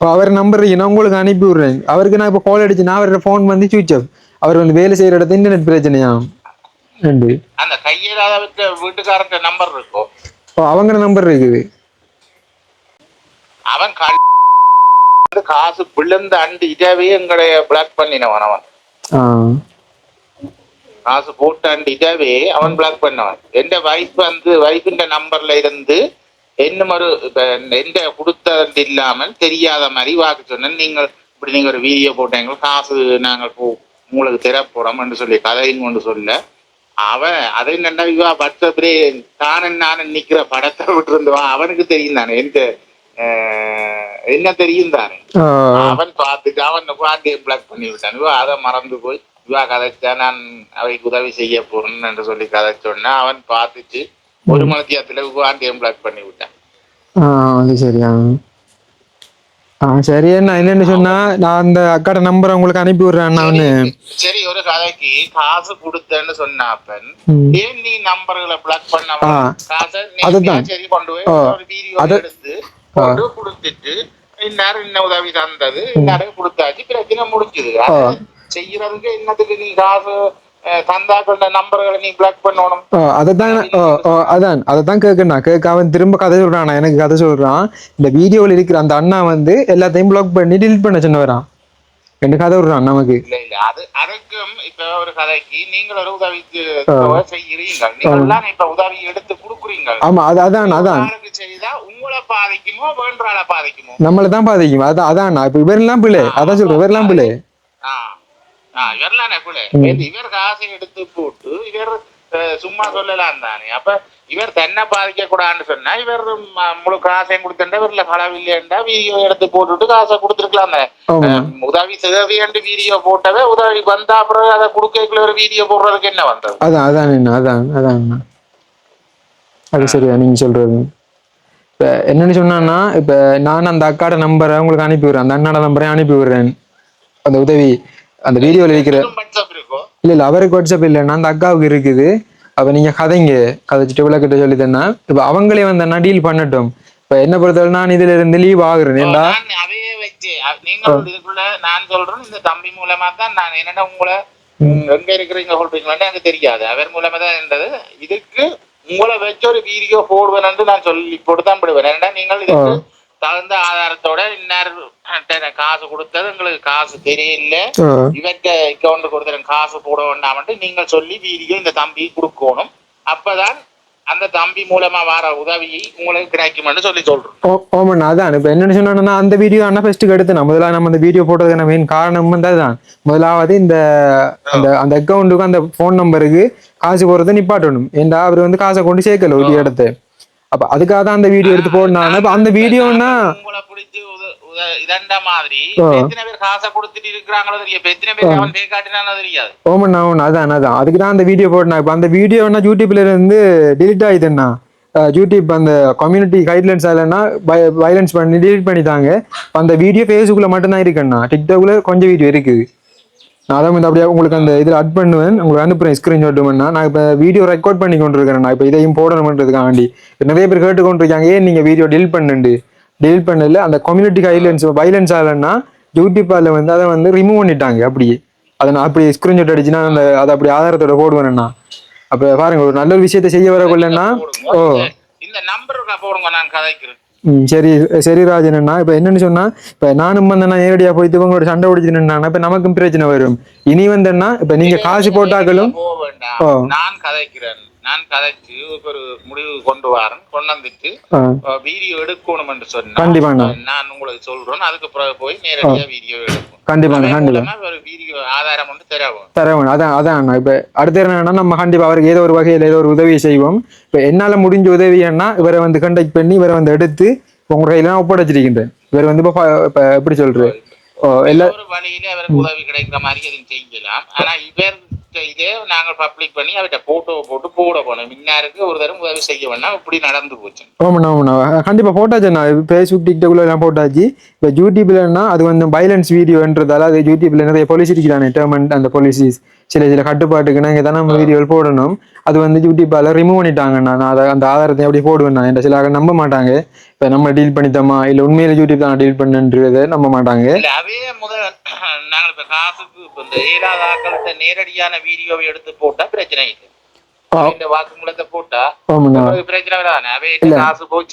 இப்போ அவர் நம்பர் நான் உங்களுக்கு அனுப்பி விடுறேன். அவருக்கு நான் இப்போ கால் அடிச்சு நான் அவரோட ஃபோன் வந்து சுவிச் ஆஃப் அவர் வந்து வேலை செய்யற இடத்துல இன்டர்நெட் பிரச்சனையா?
அந்த கையில்லாதவர்கிட்ட வீட்டுக்காரர்கிட்ட நம்பர் இருக்கும்
ஓ அவங்க நம்பர் இருக்குது.
அவன் காசு விழுந்த அண்டு இதவே எங்களை பிளாக் பண்ணினவன் அவன்.
ஆ.
காசு போட்ட அண்டு இதவே அவன் பிளாக் பண்ணவன். எந்த வைஃப் வந்து வைஃபின் நம்பர்ல இருந்து என்ன ஒரு எந்த கொடுத்தது இல்லாமல் தெரியாத மாதிரி வாக்கு சொன்னேன் நீங்கள் இப்படி நீங்க ஒரு வீடியோ போட்டீங்க காசு நாங்கள் போ உங்களுக்கு தர போறோம்னு சொல்லி கதையும் கொண்டு சொல்ல அவன் அதை என்னண்டா இவா வாட்ஸ்அப்லே தானன் நானும் நிக்கிற படத்தை விட்டுருந்துவான் அவனுக்கு தெரியும் தானே எந்த என்ன தெரியும் தானே? அவன் பார்த்துட்டு அவன் பார்த்து பிளாக் பண்ணி விட்டான். இவன் அதை மறந்து போய் இவா கதைச்சா நான் அவைக்கு உதவி செய்ய போறேன் என்று சொல்லி கதைச்சோன்னா அவன் பார்த்துட்டு ஒரு மணித்தியத்துல ஆண்டியம் பிளாக் பண்ணி விட்டான்.
அது சரியா? ஆ சரி என்ன என்னன்னு சொன்னா நான் அந்த அக்காட நம்பரை உங்களுக்கு அனுப்பி விடுறேன் நான்
சரி ஒரு கதைக்கு காசு கொடுத்தேன்னு சொன்னாப்பன். ஏன் நீ நம்பர்களை பிளாக் பண்ண
ஆ,
காசை
அதுதான்.
நீ சரி கொண்டு போய் ஒரு வீடியோ எடுத்து கொண்டு கொடுத்துட்டு இந்நேரம் இன்ன உதவி தந்தது? இந்நேரம் கொடுத்தாச்சு பிரச்சனை முடிஞ்சுது. செய்யறதுக்கு என்னத்துக்கு நீ காசு நம்பர்களை நீ பிளாக் பண்ணணும்
ஓ அதான் கேட்கணும் கேட்க அவன் திரும்ப கதை சொல்றான் எனக்கு கதை சொல்றான் இந்த வீடியோவில் இருக்கிற அந்த அண்ணா வந்து எல்லாத்தையும் பிளாக் பண்ணி delete பண்ண சொன்னவரான் ரெண்டு கதை விடுறான் நமக்கு
இல்ல இல்ல அது அதுக்கும் இப்ப ஒரு கதைக்கு நீங்கள் ஒரு உதவிக்கு செய்கிறீங்க நீங்கள் எல்லாம் இப்ப உதவி எடுத்து கொடுக்குறீங்க
ஆமா அது அதான் அதான்
செய்தா உங்களை பாதிக்குமோ வேண்டால பாதிக்குமோ
நம்மளை தான் பாதிக்கும் அதான் அதான் இப்ப இவரெல்லாம் பிள்ளை அதான் சொல்றேன் இவரெல்லாம் பிள்ளை
ஆ ஆ இவரெல்லாம் பிள்ளை இவர் காசை எடுத்து போட்டு இவர் சும்மா சொல்லலாம் தானே. அப்ப இவர் தன்னை பாதிக்க கூடாதுன்னு சொன்னா இவர் முழு காசையும் கொடுத்துட்டா இவர்ல களவில்லைண்டா வீடியோ எடுத்து போட்டுட்டு காசை கொடுத்துருக்கலாம் உதவி தேவையண்டு வீடியோ போட்டவே உதவி வந்தா அப்புறம் அதை கொடுக்கல ஒரு வீடியோ போடுறதுக்கு என்ன வந்தது?
அதான் அதான் என்ன அதான் அதான். அது சரியா நீங்க சொல்றது. இப்ப என்னன்னு சொன்னான்னா இப்ப நான் அந்த அக்காட நம்பரை உங்களுக்கு அனுப்பி விடுறேன். அந்த அண்ணாட நம்பரை அனுப்பி விடுறேன். அந்த உதவி. அந்த வீடியோல இருக்கிற இல்ல இல்ல அவருக்கு வாட்ஸ்அப் இல்லைன்னா அந்த அக்காவுக்கு இருக்குது. அப்ப நீங்க கதைங்க. கதைச்சிட்டு விளக்கிட்ட சொல்லி தன்னா இப்ப அவங்களே வந்து டீல் பண்ணட்டும்? இப்ப என்ன பொறுத்தவரை நான் இதுல இருந்து லீவ் ஆகுறேன். ஏண்டா?
அதையே வச்சு நீங்கள் இதுக்குள்ள நான் சொல்றேன். இந்த தம்பி மூலமா தான் நான் என்னடா உங்களை எங்க இருக்கிறீங்க சொல்றீங்களான்னு எனக்கு தெரியாது. அவர் மூலமா தான் இருந்தது. இதுக்கு உங்களை வச்சு ஒரு வீடியோ போடுவேன் நான் சொல்லி போட்டு தான் போடுவேன். ஏன்னா நீங்கள் இதுக்கு தகுந்த ஆதாரத்தோட இன்னார் காசு கொடுத்தது உங்களுக்கு காசு தெரியல. இவற்றை அக்கௌண்ட் கொடுத்துறேன் காசு போட வேண்டாம்ட்டு நீங்கள் சொல்லி வீடியோ இந்த தம்பி கொடுக்கணும். அப்பதான் அந்த தம்பி மூலமா வர உதவியை உங்களுக்கு கிடைக்கும்னு சொல்லி சொல்றோம்.
ஓ- ஓமண்ணா அதான். இப்ப என்னன்னு சொன்னா அந்த வீடியோ அண்ணா ஃபர்ஸ்ட் எடுத்து நான் முதல்ல நம்ம அந்த வீடியோ போட்டதுக்கான மெயின் காரணம் வந்து அதுதான். முதலாவது இந்த அந்த அந்த அக்கௌண்ட்டுக்கு அந்த ஃபோன் நம்பருக்கு காசு போறதை நிப்பாட்டணும். ஏன்டா அவர் வந்து காசை கொண்டு சேர்க்கல ஒரு இடத்த அப்ப அதுக்காக தான் அந்த வீடியோ எடுத்து போடணும் இப்ப அந்த வீடியோன்னா
உங்களை பிடிச்சு இதண்ட மாதிரி. எத்தனை பேர் காசை கொடுத்துட்டு இருக்கிறாங்களோ தெரியும் எத்தனை பேர் அவன் காட்டினானோ தெரியாது.
ஓமண்ணா ஓமண்ணா அதான் அதான். அதுக்கு தான் அந்த வீடியோ போட்டேன் இப்போ அந்த வீடியோனா யூடியூப்ல இருந்து டிலீட் ஆயிடுதுண்ணா. யூடியூப் அந்த கம்யூனிட்டி கைட்லைன்ஸ் இல்லைன்னா வைலன்ஸ் பண்ணி டிலீட் பண்ணிட்டாங்க. அந்த வீடியோ ஃபேஸ்புக்கில் மட்டும்தான் இருக்குண்ணா. டிக்டாக்ல கொஞ்சம் வீடியோ இருக்குது நான் அதை வந்து அப்படியே உங்களுக்கு அந்த இதில் அட் பண்ணுவேன். உங்களுக்கு அனுப்புறேன் ஸ்க்ரீன்ஷாட் பண்ணா நான் இப்போ வீடியோ ரெக்கார்ட் பண்ணி கொண்டு இருக்கிறேன் நான். இப்போ இதையும் போடணுன்றதுக்காண்டி நிறைய பேர் கேட்டு கொண்டு இருக்காங்க ஏன் நீங்கள் வீடியோ delete பண்ணுண்டு? delete பண்ணல அந்த கம்யூனிட்டி கைட்லைன்ஸ் வைலன்ஸ் ஆகலைன்னா யூடியூப்பால வந்து அதை வந்து ரிமூவ் பண்ணிட்டாங்க அப்படியே. அதை நான் அப்படி ஸ்க்ரீன்ஷாட் அடிச்சுன்னா அந்த அதை அப்படி ஆதாரத்தோட போடுவேன்னா அப்போ பாருங்க ஒரு நல்ல ஒரு விஷயத்தை செய்ய வரக்குள்ளன்னா ஓ.
இந்த நம்பர் போடுங்க நான் கதைக்கிறேன்.
சரி சரி ராஜனா இப்ப என்னன்னு சொன்னா இப்ப நானும் வந்து நான் நேரடியா போயிட்டு இவங்களோட சண்டை பிடிச்சிருந்தா இப்ப நமக்கும் பிரச்சனை வரும். இனி வந்தேன்னா இப்ப நீங்க காசு போட்டாக்களும்.
நான் கதைக்கிறேன். நான் கதைச்சு ஒரு முடிவு கொண்டு வரேன். கொண்டு வந்துட்டு வீடியோ எடுக்கணும் என்று சொன்னா
கண்டிப்பாண்ணா.
நான் உங்களுக்கு சொல்றேன். அதுக்கு பிறகு போய் நேரடியா வீடியோ எடுக்கும்
கண்டிப்பாண்ணா
அதே
கண்டிப்பா.
ஒரு வீடியோ ஆதாரம் வந்து தரவும்.
தரவேன் அதான் அதான் இப்ப அடுத்த என்னன்னா நம்ம கண்டிப்பா அவருக்கு ஏதோ ஒரு வகையில ஏதோ ஒரு உதவி செய்வோம். இப்ப என்னால முடிஞ்ச உதவின்னா இவரை வந்து கண்டக்ட் பண்ணி இவரை வந்து எடுத்து உங்க கையில நான் ஒப்படைச்சிருக்கின்றேன் இவர் வந்து இப்ப எப்படி சொல்றது? ஓ எல்லா
வழியில அவருக்கு உதவி கிடைக்கிற மாதிரி எதுவும் செய்யலாம். ஆனா இவர் இதே நாங்கள் பப்ளிக் பண்ணி அவர்கிட்ட போட்டோ போட்டு போட போனோம். இன்னாருக்கு ஒரு தரம் உதவி செய்ய வேண்டாம் இப்படி நடந்து போச்சு.
ஆமாண்ணா ஆமாண்ணா. கண்டிப்பா போட்டாச்சுண்ணா ஃபேஸ்புக் டிக்டாக்ல எல்லாம் போட்டாச்சு. இப்போ யூடியூப்லன்னா அது வந்து வைலன்ஸ் வீடியோன்றதால அது யூடியூப்ல நிறைய பாலிசி இருக்கிறானே டேர்மெண்ட் அந்த பாலிசிஸ் சில சில கட்டுப்பாட்டுக்குன்னா இங்கே தான் நம்ம வீடியோவில் போடணும். அது வந்து யூடியூப்பால ரிமூவ் பண்ணிட்டாங்கண்ணா நான் அதை அந்த ஆதாரத்தை எப்படி போடுவேன் நான் சில நம்ப மாட்டாங்க. இப்போ நம்ம டீல் பண்ணிட்டோமா? இல்லை உண்மையில யூடியூப் தான் டீல் பண்ணுன்றதை நம்ப மாட்டாங்க.
முதல் நாங்கள் இப்ப காசுக்கு இப்ப இந்த ஏழாவது ஆக்களத்தை நேரடியான வீடியோவை எடுத்து போட்டா பிரச்சனை இல்லை. இந்த வாக்குமூலத்தை போட்டா பிரச்சனை வராது. அவே காசு போய்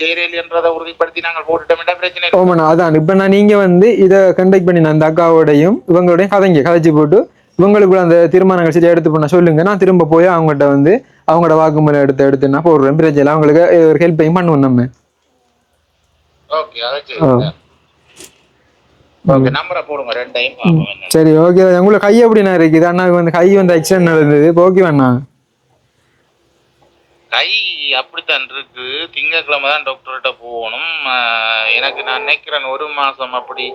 உறுதிப்படுத்தி நாங்கள் போட்டுட்டோம்னா பிரச்சனை
ஆமாண்ணா அதான். இப்போ நான் நீங்க வந்து இதை கண்டக்ட் பண்ணி அந்த அக்காவோடையும் இவங்களோடையும் கதைங்க கதைச்சு போட்டு இவங்களுக்குள்ள அந்த தீர்மானங்கள் சரியா எடுத்து பண்ண சொல்லுங்க. நான் திரும்ப போய் அவங்ககிட்ட வந்து அவங்களோட வாக்குமூலம் எடுத்து எடுத்து நான் போடுறேன். பிரச்சனை. அவங்களுக்கு ஒரு ஹெல்ப்பையும் பண்ணுவோம் நம்ம.
ஓகே சரி ஓகே
உங்களுக்கு கை எப்படிண்ணா இருக்குது அண்ணாவுக்கு வந்து கை வந்து ஆக்சிடென்ட் நடந்தது. இப்போ ஓகே வேணா
கை அப்படித்தான் இருக்கு. திங்கட்கிழமை தான் டாக்டர்கிட்ட போகணும். எனக்கு நான் நினைக்கிறேன் ஒரு மாசம் அப்படி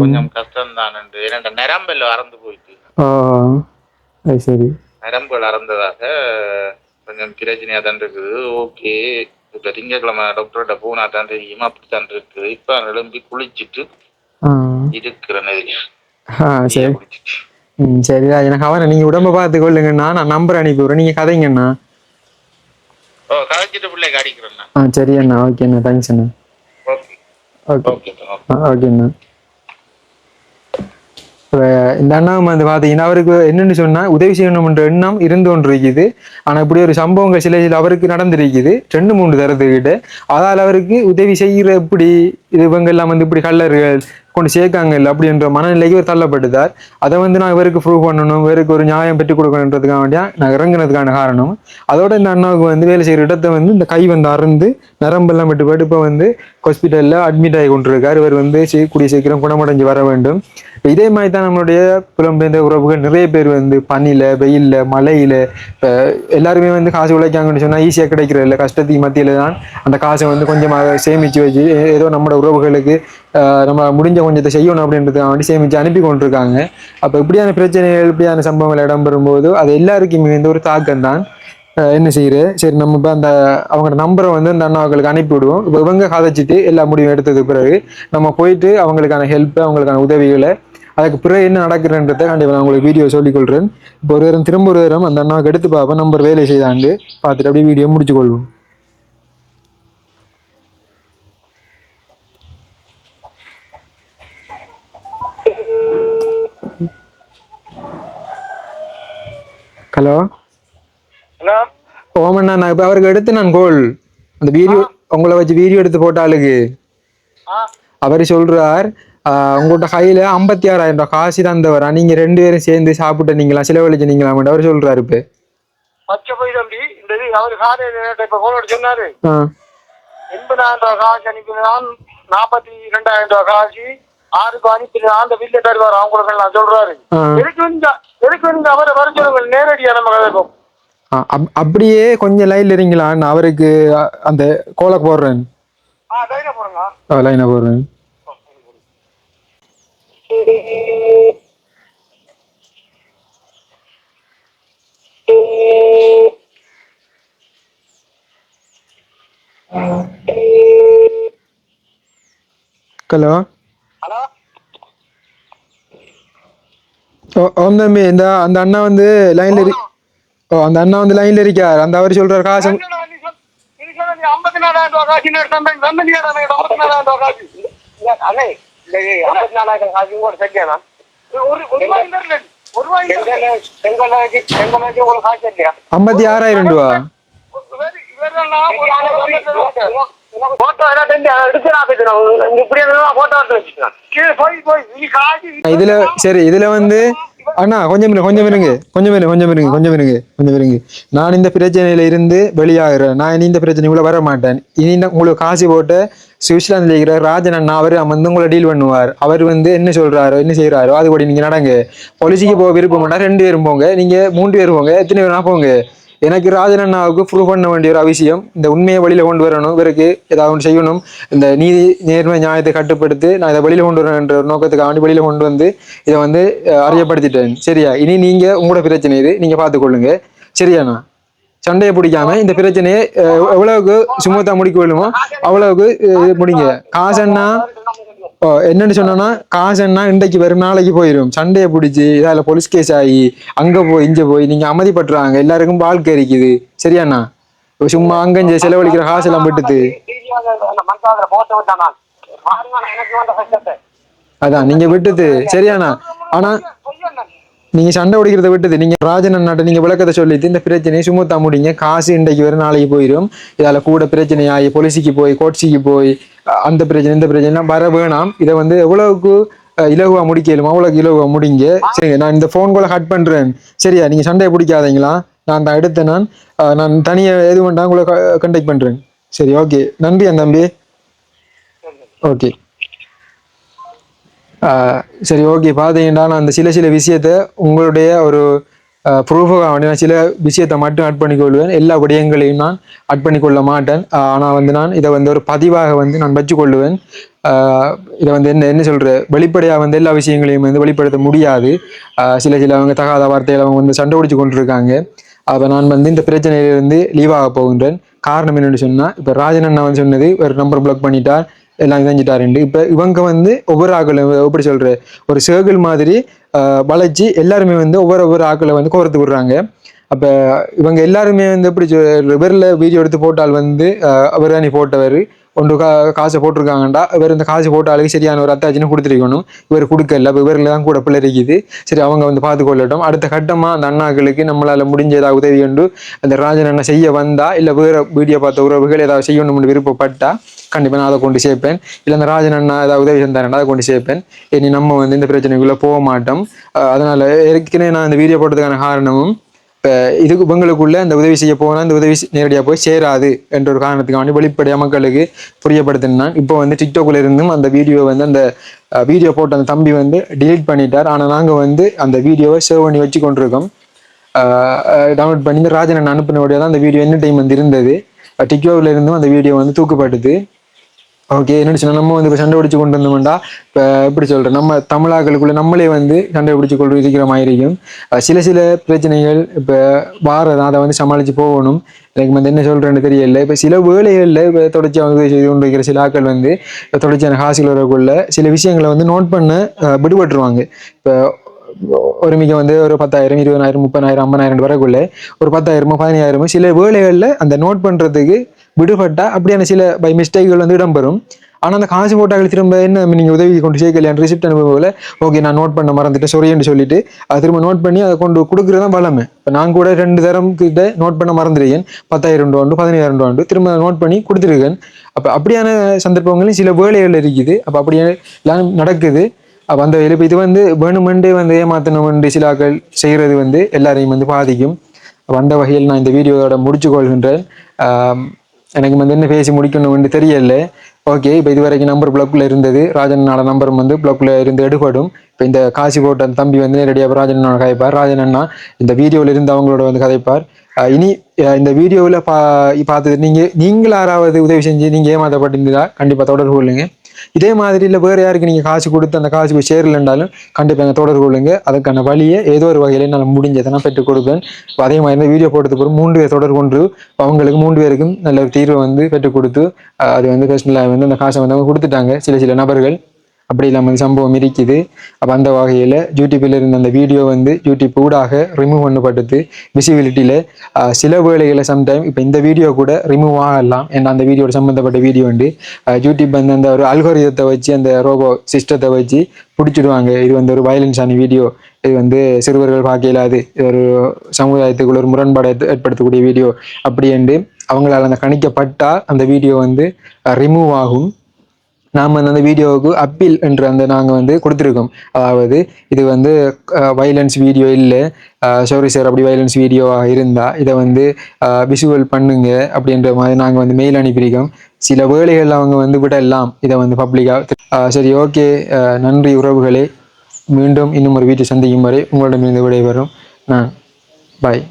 கொஞ்சம் கஷ்டம் தான் என்னோட நரம்பெல்லாம் அறந்து போயிட்டு.
சரி.
நரம்புகள் அறந்ததாக கொஞ்சம் பிரச்சனையா தான் இருக்குது. ஓகே. இப்ப திங்கட்கிழமை டாக்டர்கிட்ட போனா தான் தெரியுமா. அப்படித்தான் இருக்குது இப்ப எழும்பி குளிச்சுட்டு
ஆ. சரி. ம் சரிடா எனக்கு அவனை நீங்கள் உடம்ப பார்த்து கொள்ளுங்கண்ணா நான் நம்பர் அனுப்பி விட்றேன் நீங்கள் கதைங்கண்ணா
ஓ கதைச்சிட்டு
ஆ சரி அண்ணா. ஓகே அண்ணா. தேங்க்ஸ் அண்ணா.
ஓகே.
ஓகே. இப்ப இந்த அண்ணா வந்து பார்த்தீங்கன்னா அவருக்கு என்னன்னு சொன்னா உதவி செய்யணும்ன்ற எண்ணம் இருந்து கொண்டு இருக்குது ஆனால் இப்படி ஒரு சம்பவங்கள் சில சில அவருக்கு நடந்திருக்குது. ரெண்டு மூணு தரத்துக்கிட்ட அதால் அவருக்கு உதவி செய்கிற இப்படி இது இவங்க எல்லாம் வந்து இப்படி கல்லர்கள் கொண்டு சேர்க்காங்க இல்லை அப்படின்ற மனநிலைக்கு இவர் தள்ளப்பட்டுதார் அதை வந்து நான் இவருக்கு ப்ரூவ் பண்ணணும் இவருக்கு ஒரு நியாயம் பெற்றுக் கொடுக்கணுன்றதுக்காக வேண்டியா? நான் இறங்குனதுக்கான காரணம். அதோட இந்த அண்ணாவுக்கு வந்து வேலை செய்கிற இடத்த வந்து இந்த கை வந்து அறுந்து நரம்பெல்லாம் விட்டு போயிட்டு இப்போ வந்து ஹாஸ்பிட்டலில் அட்மிட் ஆகி கொண்டிருக்கார். இவர் வந்து கூடிய சீக்கிரம் குணமடைஞ்சு வர வேண்டும். இதே மாதிரி தான் நம்மளுடைய புலம்பெயர்ந்த உறவுகள் நிறைய பேர் வந்து பனியில் வெயிலில் மழையில் இப்போ எல்லாருமே வந்து காசு உழைக்காங்கன்னு சொன்னால் ஈஸியாக கிடைக்கிறதில்ல. இல்லை கஷ்டத்துக்கு மத்தியில் தான் அந்த காசை வந்து கொஞ்சமாக சேமித்து வச்சு ஏதோ நம்மளோட உறவுகளுக்கு நம்ம முடிஞ்ச கொஞ்சத்தை செய்யணும் அப்படின்றதுக்காக வேண்டி சேமிச்சு அனுப்பி கொண்டிருக்காங்க. அப்போ இப்படியான பிரச்சனைகள் இப்படியான சம்பவங்கள் இடம்பெறும்போது அது எல்லாருக்குமே வந்து ஒரு தாக்கம் தான். என்ன செய்யுது? சரி நம்ம இப்போ அந்த அவங்களோட நம்பரை வந்து அந்த அண்ணாவுக்கு அனுப்பி விடுவோம். இப்போ இவங்க கதைச்சிட்டு எல்லா முடிவும் எடுத்ததுக்கு பிறகு நம்ம போயிட்டு அவங்களுக்கான ஹெல்ப்பு அவங்களுக்கான உதவிகளை அதுக்கு பிறகு என்ன நடக்குதுன்றதை கண்டிப்பாக நான் உங்களுக்கு வீடியோ சொல்லிக்கொள்கிறேன் இப்போ ஒரு நேரம் திரும்ப ஒரு நேரம் அந்த அண்ணாவுக்கு எடுத்து பார்ப்போம். நம்பர் வேலை செய்தாண்டு பார்த்துட்டு அப்படியே வீடியோ முடிச்சு கொள்வோம். ஹலோ.
ஹலோ.
ஓமண்ணா நான் இப்போ அவருக்கு எடுத்து நான் கோல் அந்த வீடியோ உங்களை வச்சு வீடியோ எடுத்து போட்ட ஆளுக்கு
ஆ.
அவர் சொல்றார் உங்கள்கிட்ட கையில ஐம்பத்தி ஆறாயிரம் ரூபாய் காசு தந்தவரா? நீங்க ரெண்டு பேரும் சேர்ந்து சாப்பிட்டு நீங்களா? செலவழிச்சு நீங்களா அவர் சொல்றாரு இப்ப.
பச்சை போய் தம்பி இந்த அவர் காரை இப்ப போன சொன்னாரு. எண்பதாயிரம் ரூபாய் காசு அனுப்பினான் நாற்பத்தி ரெண்டாயிரம் ரூபாய் காசு ஆறுக்கு அனுப்பினான் அந்த வீட்டுல தருவார். அவங்களுக்கு எல்லாம் சொல்றாரு. எதுக்கு வந்து எதுக்கு வந்து அவரை வர சொல்லுங்க நேரடியா நம்ம கதைக்கும்
அப்படியே கொஞ்சம் லைன்ல இருங்களா நான் அவருக்கு அந்த கோலை போடுறேன். லைனை போடுறேன். ஹலோ ஓ ஓம் தம்பி இந்த அந்த அண்ணா வந்து லைன்ல இரு. ஓ அந்த அண்ணா வந்து லைன்ல இருக்கார். அந்த அவர் சொல்றாரு காசு
ஐம்பத்தி
ஆறாயிரம் ரூபா. இதுல சரி இதுல வந்து அண்ணா கொஞ்சம் கொஞ்சம் இருங்க. கொஞ்சம் இருங்க கொஞ்சம் இருங்க கொஞ்சம் இருங்க கொஞ்சம் இருங்க. நான் இந்த பிரச்சனையில இருந்து வெளியாகிறேன். நான் இனி இந்த பிரச்சனைக்குள்ள வர மாட்டேன். இனி இந்த உங்களுக்கு காசு போட்டு சுவிட்சர்லாந்துல இருக்கிற ராஜன் அண்ணா அவர் வந்து உங்களை டீல் பண்ணுவார். அவர் வந்து என்ன சொல்றாரோ என்ன செய்யறாரோ அது கூட நீங்க நடங்க. பொலிசிக்கு போக விருப்பம் ரெண்டு பேரும் போங்க. நீங்க மூன்று பேர் போங்க. எத்தனை பேர் போங்க. எனக்கு ராஜன் அண்ணாவுக்கு ப்ரூவ் பண்ண வேண்டிய ஒரு அவசியம் இந்த உண்மையை வழியில் கொண்டு வரணும். இவருக்கு ஏதாவது ஒன்று செய்யணும். இந்த நீதி நேர்மை நியாயத்தை கட்டுப்படுத்தி நான் இதை வழியில் கொண்டு வரேன்ற ஒரு நோக்கத்துக்காண்டி வேண்டி கொண்டு வந்து இதை வந்து அறியப்படுத்திட்டேன். சரியா? இனி நீங்க உங்களோட பிரச்சனை இது. நீங்க பார்த்துக்கொள்ளுங்க சரியாண்ணா? சண்டையை பிடிக்காம இந்த பிரச்சனையை எவ்வளவுக்கு சுமூத்தா முடிக்க வேணுமோ அவ்வளவுக்கு முடிங்க. காசன்னா ஓ என்னன்னு காசு என்ன இன்றைக்கு வெறும் நாளைக்கு போயிடும் சண்டையை பிடிச்சி இதால போலீஸ் கேஸ் ஆகி அங்க போய் இங்க போய் நீங்க அமைதிப்பட்டுறாங்க. எல்லாருக்கும் வாழ்க்கை இருக்குது. சரியாண்ணா? இப்ப சும்மா அங்க இங்க செலவழிக்கிற காசு எல்லாம்
விட்டுது
அதான் நீங்க விட்டுது சரியாண்ணா? ஆனா நீங்க சண்டை பிடிக்கிறத விட்டது நீங்க ராஜன் அண்ணாட்ட நீங்க விளக்கத்தை சொல்லிட்டு இந்த பிரச்சனையை சுமத்தா முடிங்க. காசு இன்றைக்கு வரும் நாளைக்கு போயிடும் இதால கூட பிரச்சனை ஆகி பொலிசிக்கு போய் கோட்சிக்கு போய் அந்த பிரச்சனை இந்த பிரச்சனை எல்லாம் வர வேணாம். இதை வந்து எவ்வளவுக்கு இலகுவா முடிக்கலுமோ அவ்வளவுக்கு இலகுவா முடிங்க. சரிங்க நான் இந்த ஃபோன் கட் பண்றேன். சரியா நீங்க சண்டையை பிடிக்காதீங்களா? நான் தான் எடுத்தேன் நான் நான் தனியா எது வேண்டாம் உங்களை கண்டெக்ட் பண்றேன். சரி ஓகே நன்றி அந்த தம்பி. ஓகே சரி ஓகே. பார்த்தீங்கன்னா நான் அந்த சில சில விஷயத்த உங்களுடைய ஒரு ப்ரூஃபாக வேண்டி நான் சில விஷயத்தை மட்டும் ஆட் பண்ணிக்கொள்வேன். எல்லா விடயங்களையும் நான் ஆட் பண்ணிக்கொள்ள மாட்டேன். ஆனால் வந்து நான் இதை வந்து ஒரு பதிவாக வந்து நான் வச்சுக்கொள்ளுவேன் இதை வந்து என்ன என்ன சொல்கிற வெளிப்படையாக வந்து எல்லா விஷயங்களையும் வந்து வெளிப்படுத்த முடியாது. சில சில அவங்க தகாத வார்த்தையில் அவங்க வந்து சண்டை பிடிச்சி கொண்டிருக்காங்க. அப்போ நான் வந்து இந்த பிரச்சனையிலிருந்து லீவாக போகின்றேன். காரணம் என்னென்னு சொன்னால் இப்போ ராஜன் அண்ணா வந்து சொன்னது ஒரு நம்பர் பிளாக் பண்ணிட்டார். எல்லாம் செஞ்சுட்டாருண்டு இப்போ இவங்க வந்து ஒவ்வொரு ஆக்களும் எப்படி சொல்கிற ஒரு சர்க்கிள் மாதிரி வளைச்சி எல்லாருமே வந்து ஒவ்வொரு ஒவ்வொரு ஆக்களை வந்து கோர்த்து விடுறாங்க. அப்போ இவங்க எல்லாருமே வந்து எப்படி இவரில் வீடியோ எடுத்து போட்டால் வந்து அவர் தான் நீ போட்டவர். ஒன்று கா காசை போட்டிருக்காங்கண்டா. இவர் இந்த காசு போட்ட ஆளுக்கு சரியான ஒரு அத்தாச்சின்னு கொடுத்துருக்கணும். இவர் கொடுக்கல. இப்போ இவரில் தான் கூட பிள்ளை இருக்குது. சரி அவங்க வந்து பார்த்து கொள்ளட்டும் அடுத்த கட்டமாக அந்த அண்ணாக்களுக்கு நம்மளால் முடிஞ்ச ஏதாவது உதவி கொண்டு அந்த ராஜன் அண்ணன் செய்ய வந்தா இல்லை வேறு வீடியோ பார்த்த உறவுகள் ஏதாவது செய்யணும்னு விருப்பப்பட்டா கண்டிப்பாக நான் அதை கொண்டு சேர்ப்பேன். இல்லை அந்த ராஜன் அண்ணா ஏதாவது உதவி செஞ்சாருன்னா அதை கொண்டு சேர்ப்பேன். இனி நம்ம வந்து இந்த பிரச்சனைக்குள்ளே போக மாட்டோம். அதனால் ஏற்கனவே நான் இந்த வீடியோ போட்டதுக்கான காரணமும் இப்போ இதுக்கு இவங்களுக்குள்ள அந்த உதவி செய்ய போனால் இந்த உதவி நேரடியாக போய் சேராது என்ற ஒரு காரணத்துக்காண்டி வெளிப்படையாக மக்களுக்கு புரியப்படுத்தினான் இப்போ வந்து டிக்டாக்ல இருந்தும் அந்த வீடியோ வந்து அந்த வீடியோ போட்ட அந்த தம்பி வந்து டிலீட் பண்ணிட்டார். ஆனால் நாங்கள் வந்து அந்த வீடியோவை சேவ் பண்ணி வச்சு கொண்டிருக்கோம். டவுன்லோட் பண்ணி இந்த ராஜன் அனுப்பின தான் அந்த வீடியோ என்ன டைம் வந்து இருந்தது டிக்டாக்ல இருந்தும் அந்த வீடியோ வந்து தூக்கப்பட்டது. ஓகே என்னன்னு சொன்னா நம்ம வந்து இப்போ சண்டை பிடிச்சி கொண்டு வந்தோம்டா. இப்போ எப்படி சொல்கிறேன் நம்ம தமிழாக்களுக்குள்ள நம்மளே வந்து சண்டை பிடிச்சி கொண்டு இருக்கிற மாதிரி இருக்கும். சில சில பிரச்சனைகள் இப்போ வாரதான் அதை வந்து சமாளித்து போகணும். எனக்கு வந்து என்ன சொல்கிறேன்னு தெரியல. இப்போ சில வேலைகளில் இப்போ தொடர்ச்சியாக வந்து செய்து கொண்டு இருக்கிற சில ஆட்கள் வந்து இப்போ தொடர்ச்சியான காசுகள் வரக்குள்ள சில விஷயங்களை வந்து நோட் பண்ண விடுபட்டுருவாங்க. இப்போ ஒரு மிக வந்து ஒரு பத்தாயிரம் இருபதாயிரம் முப்பதாயிரம் ஐம்பதாயிரம் வரக்குள்ள ஒரு பத்தாயிரமோ பதினாயிரமோ சில வேலைகளில் அந்த நோட் பண்ணுறதுக்கு விடுபட்டா அப்படியான சில பை மிஸ்டேக்கள் வந்து இடம்பெறும். ஆனால் அந்த காசு போட்டாக்கள் திரும்ப என்ன நீங்கள் உதவி கொண்டு சேர்க்கலையான் ரிசிப்ட் அனுபவத்தில் ஓகே நான் நோட் பண்ண மறந்துட்டேன் சொரியன்னு சொல்லிட்டு அது திரும்ப நோட் பண்ணி அதை கொண்டு கொடுக்குறது தான் பலமே இப்போ நான் கூட ரெண்டு தரம் கிட்ட நோட் பண்ண மறந்துருக்கேன். பத்தாயிரம் ரெண்டு உண்டு பதினாயிரம் திரும்ப நோட் பண்ணி கொடுத்துருக்கேன். அப்போ அப்படியான சந்தர்ப்பங்களும் சில வேலைகள் இருக்குது. அப்போ அப்படியே நடக்குது. அப்போ அந்த இப்போ இது வந்து வேணுமெண்டே வந்து ஏமாத்தணும் சிலாக்கள் செய்கிறது வந்து எல்லாரையும் வந்து பாதிக்கும். அப்ப அந்த வகையில் நான் இந்த வீடியோவோட முடிச்சு கொள்கின்றேன் எனக்கு வந்து என்ன பேசி முடிக்கணும்னு தெரியல. ஓகே இப்போ இது வரைக்கும் நம்பர் பிளாக்குள்ள இருந்தது. ராஜனோட நம்பரும் வந்து பிளாக்குள்ள இருந்து எடுபடும். இப்போ இந்த காசி போட்ட அந்த தம்பி வந்து நேரடியாக ராஜன் கதைப்பார். ராஜன் அண்ணா இந்த வீடியோவில் இருந்து அவங்களோட வந்து கதைப்பார். இனி இந்த வீடியோவில் பா பார்த்தது நீங்கள் நீங்கள் யாராவது உதவி செஞ்சு நீங்கள் ஏமாற்றப்பட்டிருந்தா கண்டிப்பாக தொடர்பு கொள்ளுங்க. இதே மாதிரி இல்லை வேறு யாருக்கு நீங்கள் காசு கொடுத்து அந்த காசு போய் சேரலன்றாலும் கண்டிப்பாக எங்கள் தொடர்பு கொள்ளுங்க. அதுக்கான வழியை ஏதோ ஒரு வகையில் என்னால் முடிஞ்சதை நான் பெற்றுக் கொடுப்பேன். அதே மாதிரி இந்த வீடியோ போட்டதுக்கு பிறகு மூன்று பேர் தொடர்பு கொண்டு அவங்களுக்கு மூன்று பேருக்கும் நல்ல ஒரு தீர்வை வந்து பெற்றுக் கொடுத்து அது வந்து பர்சனலாக வந்து அந்த காசை வந்து அவங்க கொடுத்துட்டாங்க. சில சில நபர்கள் அப்படி இல்லாமல் சம்பவம் இருக்குது. அப்போ அந்த வகையில் யூடியூப்பில் இருந்த அந்த வீடியோ வந்து யூடியூப் ஊடாக ரிமூவ் பண்ணப்பட்டது. விசிபிலிட்டியில் சில வேளைகளில் சம்டைம் இப்போ இந்த வீடியோ கூட ரிமூவ் ஆகலாம் ஏன்னா அந்த வீடியோட சம்மந்தப்பட்ட வீடியோ வந்து யூடியூப் வந்து அந்த ஒரு அல்கோரிதத்தை வச்சு அந்த ரோபோ சிஸ்டத்தை வச்சு பிடிச்சிடுவாங்க. இது வந்து ஒரு வயலன்ஸான வீடியோ. இது வந்து சிறுவர்கள் பார்க்க இல்லாது ஒரு சமுதாயத்துக்குள்ள ஒரு முரண்பாடை ஏற்படுத்தக்கூடிய வீடியோ. அப்படி என்று அவங்களால் அந்த கணிக்கப்பட்டால் அந்த வீடியோ வந்து ரிமூவ் ஆகும். நாம் வந்து அந்த வீடியோவுக்கு அப்பீல் என்று அந்த நாங்கள் வந்து கொடுத்துருக்கோம். அதாவது இது வந்து வைலன்ஸ் வீடியோ இல்லை. சாரி சார் அப்படி வைலன்ஸ் வீடியோவாக இருந்தால் இதை வந்து விசுவல் பண்ணுங்க அப்படின்ற மாதிரி நாங்கள் வந்து மெயில் அனுப்பியிருக்கோம். சில வேலைகள் அவங்க வந்து விடலாம். இதை வந்து பப்ளிக்காக சரி ஓகே நன்றி உறவுகளே. மீண்டும் இன்னும் ஒரு வீட்டை சந்திக்கும் வரை உங்களிடமிருந்து விடைபெறும். நான் பாய்